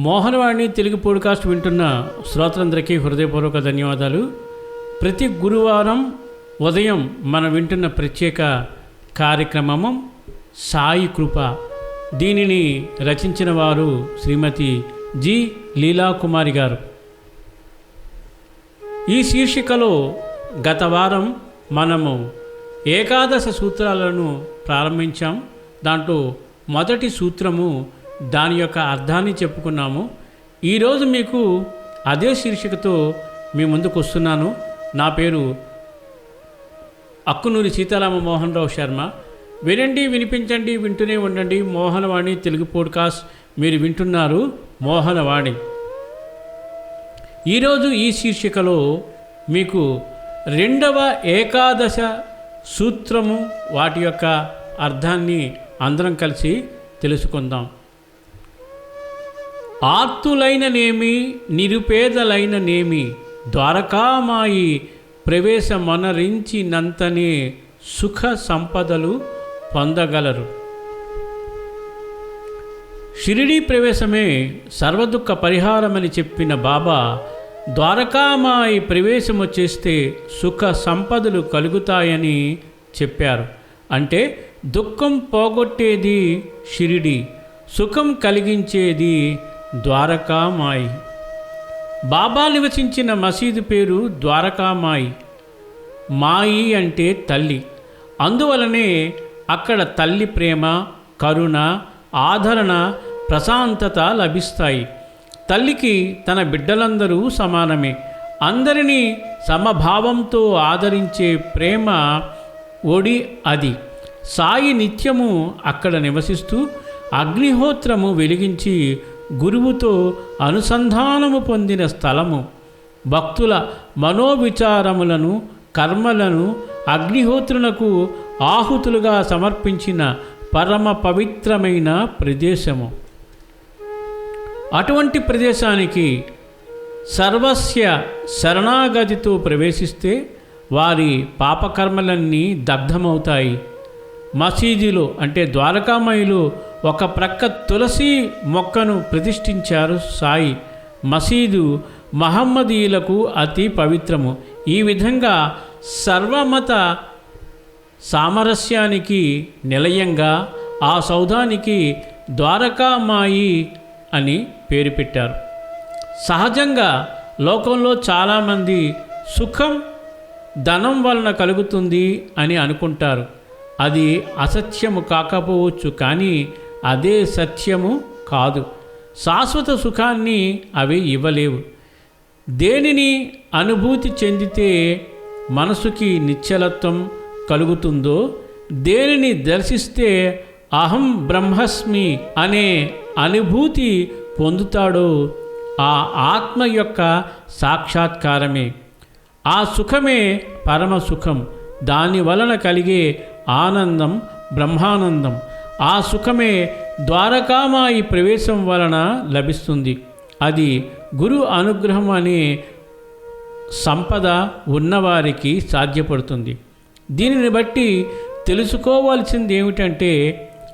Mohanavani Telugu podcast వింటున్న శ్రోతలందరికీ హృదయపూర్వక ధన్యవాదాలు. ప్రతి గురువారం ఉదయం మనం వింటున్న ప్రత్యేక కార్యక్రమము సాయి కృప. దీనిని రచించిన వారు శ్రీమతి జి. లీలాకుమారి గారు. ఈ శీర్షికలో గత వారం మనము ఏకాదశ సూత్రాలను ప్రారంభించాం. దాంట్లో మొదటి సూత్రము దాని యొక్క అర్థాన్ని చెప్పుకున్నాము. ఈరోజు మీకు అదే శీర్షికతో మీ ముందుకు వస్తున్నాను. నా పేరు అక్కునూరి సీతారామ మోహన్ రావు శర్మ. వినండి వినిపించండి వింటూనే ఉండండి. మోహనవాణి తెలుగు పోడ్కాస్ట్. మీరు వింటున్నారు మోహనవాణి. ఈరోజు ఈ శీర్షికలో మీకు రెండవ ఏకాదశ సూత్రము వాటి యొక్క అర్థాన్ని అందరం కలిసి తెలుసుకుందాం. ఆర్తులైననేమి నిరుపేదలైననేమి ద్వారకామాయి ప్రవేశమనరించినంతనే సుఖ సంపదలు పొందగలరు. షిరిడీ ప్రవేశమే సర్వదుఃఖ పరిహారమని చెప్పిన బాబా ద్వారకామాయి ప్రవేశము చేస్తే సుఖ సంపదలు కలుగుతాయని చెప్పారు. అంటే దుఃఖం పోగొట్టేది షిరిడి సుఖం కలిగించేది ద్వారకామాయి. బాబా నివసించిన మసీదు పేరు ద్వారకామాయి. మాయి అంటే తల్లి. అందువలనే అక్కడ తల్లి ప్రేమ కరుణ ఆదరణ ప్రశాంతత లభిస్తాయి. తల్లికి తన బిడ్డలందరూ సమానమే. అందరినీ సమభావంతో ఆదరించే ప్రేమ ఒడి అది. సాయి నిత్యము అక్కడ నివసిస్తూ అగ్నిహోత్రము వెలిగించి గురువుతో అనుసంధానము పొందిన స్థలము. భక్తుల మనోవిచారములను కర్మలను అగ్నిహోత్రులకు ఆహుతులుగా సమర్పించిన పరమ పవిత్రమైన ప్రదేశము. అటువంటి ప్రదేశానికి సర్వస్య శరణాగతితో ప్రవేశిస్తే వారి పాపకర్మలన్నీ దగ్ధమవుతాయి. మసీదులో అంటే ద్వారకామయిలో ఒక ప్రక్క తులసి మొక్కను ప్రతిష్ఠించారు సాయి. మసీదు మహమ్మదీయులకు అతి పవిత్రము. ఈ విధంగా సర్వమత సామరస్యానికి నిలయంగా ఆ సౌధానికి ద్వారకామాయి అని పేరు పెట్టారు. సహజంగా లోకంలో చాలామంది సుఖం ధనం వలన కలుగుతుంది అని అనుకుంటారు. అది అసత్యము కాకపోవచ్చు కానీ అదే సత్యము కాదు. శాశ్వత సుఖాన్ని అవి ఇవ్వలేవు. దేనిని అనుభూతి చెందితే మనసుకి నిశ్చలత్వం కలుగుతుందో దేనిని దర్శిస్తే అహం బ్రహ్మస్మి అనే అనుభూతి పొందుతాడో ఆ ఆత్మ యొక్క సాక్షాత్కారమే. ఆ సుఖమే పరమ సుఖం. దాని వలన కలిగే ఆనందం బ్రహ్మానందం. ఆ సుఖమే ద్వారకామాయి ప్రవేశం వలన లభిస్తుంది. అది గురు అనుగ్రహం అనే సంపద ఉన్నవారికి సాధ్యపడుతుంది. దీనిని బట్టి తెలుసుకోవాల్సింది ఏమిటంటే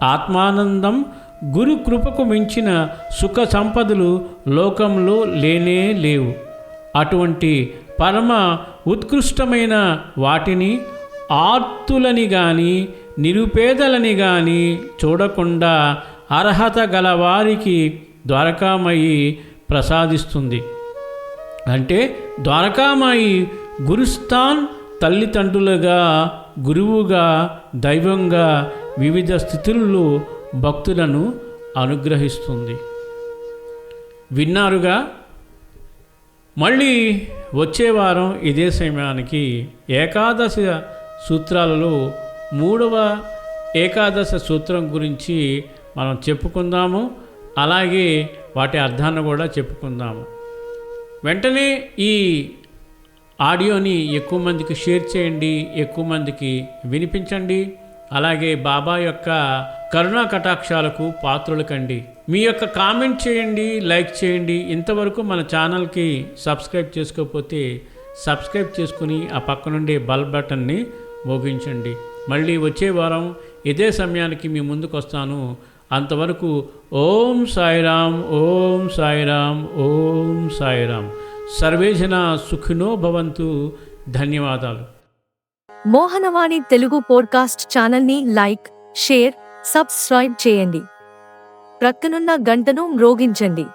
ఆత్మానందం గురు కృపకు మించిన సుఖ సంపదలు లోకంలో లేనే లేవు. అటువంటి పరమ ఉత్కృష్టమైన వాటిని ఆర్తులని గాని నిరుపేదలని గాని చూడకుండా అర్హత గలవారికి ద్వారకామయి ప్రసాదిస్తుంది. అంటే ద్వారకామాయి గురుస్థాన్ తల్లిదండ్రులుగా గురువుగా దైవంగా వివిధ స్థితుల్లో భక్తులను అనుగ్రహిస్తుంది. విన్నారుగా? మళ్ళీ వచ్చే వారం ఇదే సమయానికి ఏకాదశి సూత్రాలలో మూడవ ఏకాదశ సూత్రం గురించి మనం చెప్పుకుందాము. అలాగే వాటి అర్థాన్ని కూడా చెప్పుకుందాము. వెంటనే ఈ ఆడియోని ఎక్కువ మందికి షేర్ చేయండి ఎక్కువ మందికి వినిపించండి. అలాగే బాబా యొక్క కరుణా కటాక్షాలకు పాత్రలు కండి. మీ యొక్క కామెంట్ చేయండి లైక్ చేయండి. ఇంతవరకు మన ఛానల్కి సబ్స్క్రైబ్ చేసుకోకపోతే సబ్స్క్రైబ్ చేసుకుని ఆ పక్క నుండి బల్ బటన్ని మోగించండి. మళ్ళీ వచ్చే వారం ఇదే సమయానికి మీ ముందుకు వస్తాను అంతవరకు ఓం సాయిరామ్ ఓం సాయిరామ్ ఓం సాయిరామ్ సర్వేజన సుఖినో భవంతు. ధన్యవాదాలు. మోహనవాణి తెలుగు పోడ్కాస్ట్ ఛానల్ని లైక్ షేర్ సబ్స్క్రైబ్ చేయండి. ప్రక్కనున్న గంటను మ్రోగించండి.